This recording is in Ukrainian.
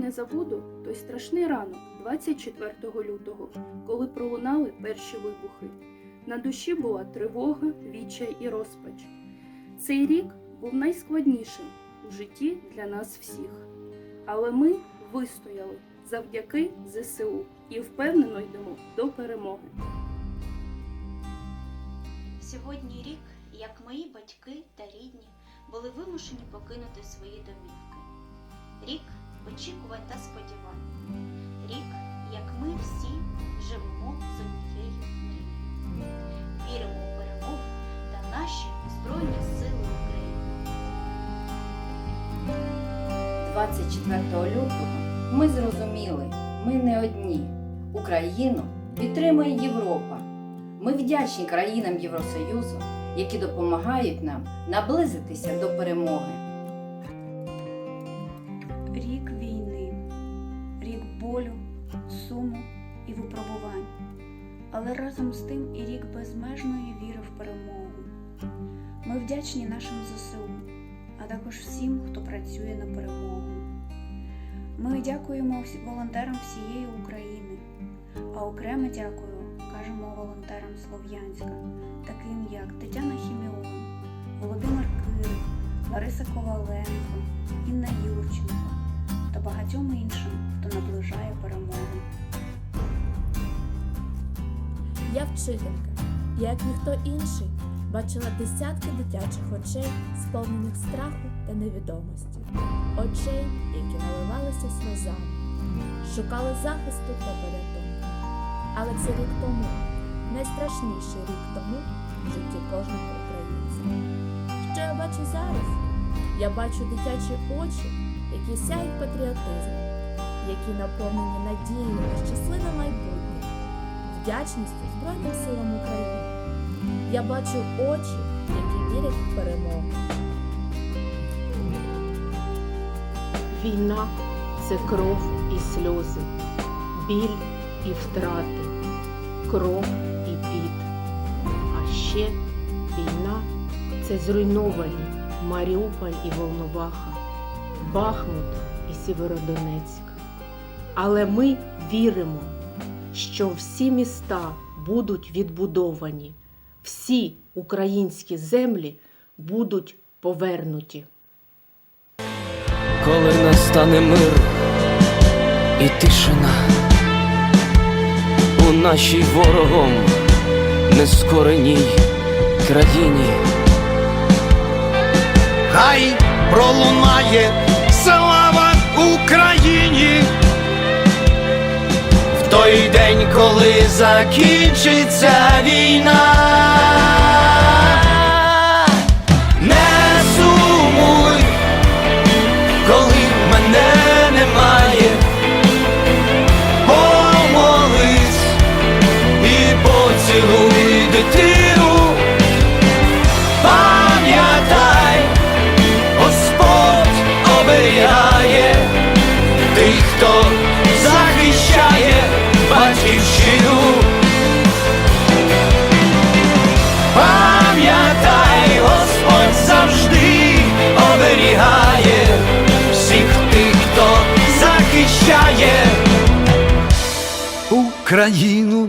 не забуду той страшний ранок, 24 лютого, коли пролунали перші вибухи. На душі була тривога, відчай і розпач. Цей рік був найскладнішим у житті для нас всіх. Але ми вистояли завдяки ЗСУ і впевнено йдемо до перемоги. Сьогодні рік, як мої батьки та рідні були вимушені покинути свої домівки. Рік очікувань та сподівань. Рік, як ми всі живемо з однією мрією. Віримо у перемогу та наші Збройні Сили України. 24 лютого ми зрозуміли, ми не одні. Україну підтримує Європа. Ми вдячні країнам Євросоюзу, які допомагають нам наблизитися до перемоги. Болю, суму і випробувань, але разом з тим і рік безмежної віри в перемогу. Ми вдячні нашим ЗСУ, а також всім, хто працює на перемогу. Ми дякуємо волонтерам всієї України, а окремо дякую кажемо волонтерам Слов'янська, таким як Тетяна Хіміон, Володимир Кирик, Лариса Коваленко, Інна Юрченко багатьом іншим, хто наближає перемогу. Я вчителька, як ніхто інший, бачила десятки дитячих очей, сповнених страху та невідомості, очей, які наливалися сльозами, шукали захисту та порятунку. Але це рік тому, найстрашніший рік тому в житті кожного українця. Що я бачу зараз? Я бачу дитячі очі, які сяють патріотизмом, які наповнені надією на щасливе майбутнє вдячністю Збройним силам України. Я бачу очі, які вірять в перемогу. Війна це кров і сльози, біль і втрати, кров і піт. А ще війна це зруйновані Маріуполь і Волноваха, Бахмут і Сєвєродонецьк. Але ми віримо, що всі міста будуть відбудовані, всі українські землі будуть повернуті. коли настане мир і тишина у нашій ворогом нескореній країні. Хай пролунає слава Україні. В той день, коли закінчиться війна. Батьківщину. Пам'ятай, Господь завжди оберігає всіх тих, хто захищає Україну.